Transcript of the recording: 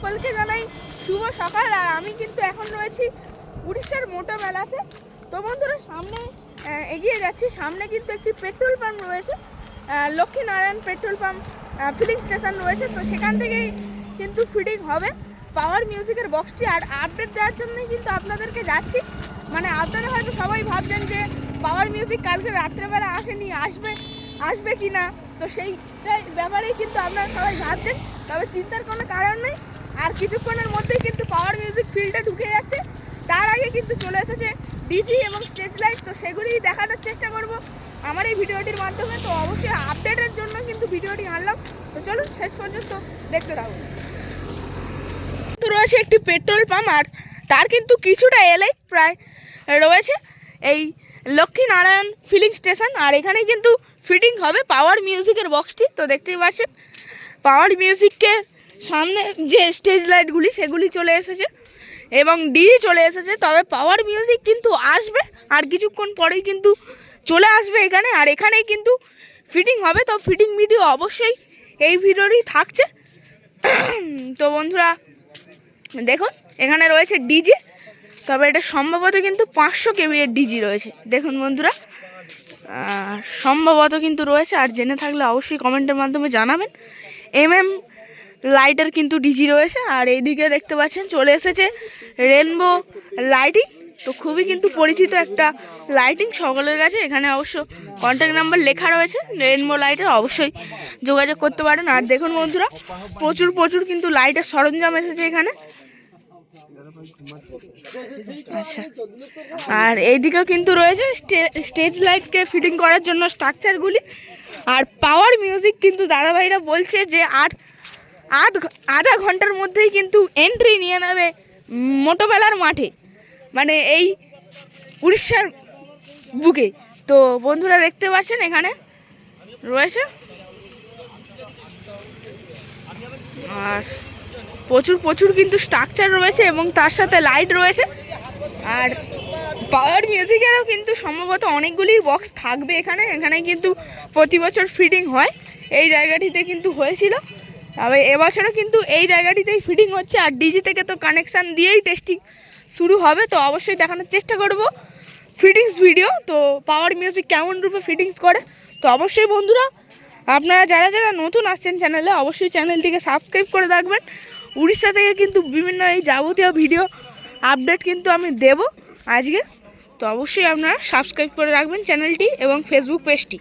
সকলকে জানাই শুভ সকাল। আর আমি কিন্তু এখন রয়েছি উড়িষ্যার মোটা মেলাতে। তো বন্ধুরা, সামনে এগিয়ে যাচ্ছি। সামনে কিন্তু একটি পেট্রোল পাম্প রয়েছে। Lakshminarayan petrol pump filling station রয়েছে। তো সেখান থেকেই কিন্তু ফিটিং হবে। পাওয়ার মিউজিকের বক্সটি আর আপডেট দেওয়ার জন্যই কিন্তু আপনাদেরকে যাচ্ছি। মানে আপনারা হয়তো সবাই ভাবছেন যে পাওয়ার মিউজিক কালকে রাত্রেবেলা আসেনি, আসবে। আসবে কি না, তো সেইটাই ব্যাপারেই কিন্তু আপনারা সবাই ভাবছেন। তবে চিন্তার কোনো কারণ নেই। আর কিছুক্ষণের মধ্যেই কিন্তু পাওয়ার মিউজিক ফিল্ডে ঢুকে যাচ্ছে। তার আগে কিন্তু চলে এসেছে ডিজি এবং স্টেজ লাইট তো সেগুলিই দেখানোর চেষ্টা করব আমার এই ভিডিওটির মাধ্যমে। তো অবশ্যই আপডেটের জন্য কিন্তু ভিডিওটি আনলাম। তো চলুন, শেষ পর্যন্ত দেখতে থাকুন। তো রয়েছে একটি পেট্রোল পাম্প, আর তার কিন্তু কিছুটা এলেই প্রায় রয়েছে। এই লক্ষ্মীনারায়ণ ফিলিং স্টেশন আর এখানেই কিন্তু ফিটিং হবে পাওয়ার মিউজিকের বক্সটি তো দেখতেই পাচ্ছেন। পাওয়ার মিউজিককে সামনে যে স্টেজ লাইটগুলি সেগুলি চলে এসেছে এবং ডিজি চলে এসেছে, তবে পাওয়ার মিউজিক কিন্তু আসবে, আর কিছুক্ষণ পরেই কিন্তু চলে আসবে এখানে, আর এখানেই কিন্তু ফিটিং হবে, তো ফিটিং ভিডিও অবশ্যই এই ভিডিওরই থাকছে। তো বন্ধুরা, দেখুন, এখানে রয়েছে ডিজি তবে এটা সম্ভবত কিন্তু পাঁচশো কেবি এর ডিজি রয়েছে। দেখুন বন্ধুরা সম্ভবত কিন্তু রয়েছে, আর জেনে থাকলে অবশ্যই কমেন্টের মাধ্যমে জানাবেন। এম এম লাইটের কিন্তু ডিজি রয়েছে, আর এইদিকে দেখতে পাচ্ছেন, চলে এসেছে রেনবো লাইটিং তো খুবই কিন্তু পরিচিত একটা লাইটিং সকলের কাছে। এখানে অবশ্য কন্ট্যাক্ট নাম্বার লেখা রয়েছে রেনবো লাইটের অবশ্যই যোগাযোগ করতে পারেন। আর দেখুন বন্ধুরা, প্রচুর প্রচুর কিন্তু লাইটের সরঞ্জাম এসেছে এখানে। আচ্ছা। আর এইদিকেও কিন্তু রয়েছে স্টেজ লাইটকে ফিটিং করার জন্য স্ট্রাকচারগুলি। আর পাওয়ার মিউজিক কিন্তু দাদাভাইরা বলছে যে আট, আধ আধা ঘণ্টার মধ্যেই কিন্তু এন্ট্রি নিয়ে নেবে মোটোবেলার মাঠে। মানে এই উড়িষ্যার বুকে। তো বন্ধুরা দেখতে পাচ্ছেন এখানে রয়েছে। আর প্রচুর প্রচুর কিন্তু স্ট্রাকচার রয়েছে এবং তার সাথে লাইট রয়েছে। আর পাওয়ার মিউজিকেরও কিন্তু সম্ভবত অনেকগুলি বক্স থাকবে এখানে। এখানে কিন্তু প্রতি বছর ফিটিং হয়। এই জায়গাটিতে কিন্তু হয়েছিল। তবে এবছরও কিন্তু এই জায়গাটিতেই ফিটিং হচ্ছে। আর ডিজি থেকে তো কানেকশান দিয়েই টেস্টিং শুরু হবে। তো অবশ্যই দেখানোর চেষ্টা করব। ফিটিংস ভিডিও তো পাওয়ার মিউজিক কেমন রূপে ফিটিংস করে? তো অবশ্যই বন্ধুরা, আপনারা যারা যারা নতুন আসছেন চ্যানেলে অবশ্যই চ্যানেলটিকে সাবস্ক্রাইব করে রাখবেন। উড়িষ্যা থেকে কিন্তু বিভিন্ন এই যাবতীয় ভিডিও আপডেট কিন্তু আমি দেব আজকে। তো অবশ্যই আপনারা সাবস্ক্রাইব করে রাখবেন চ্যানেলটি এবং ফেসবুক পেজটি।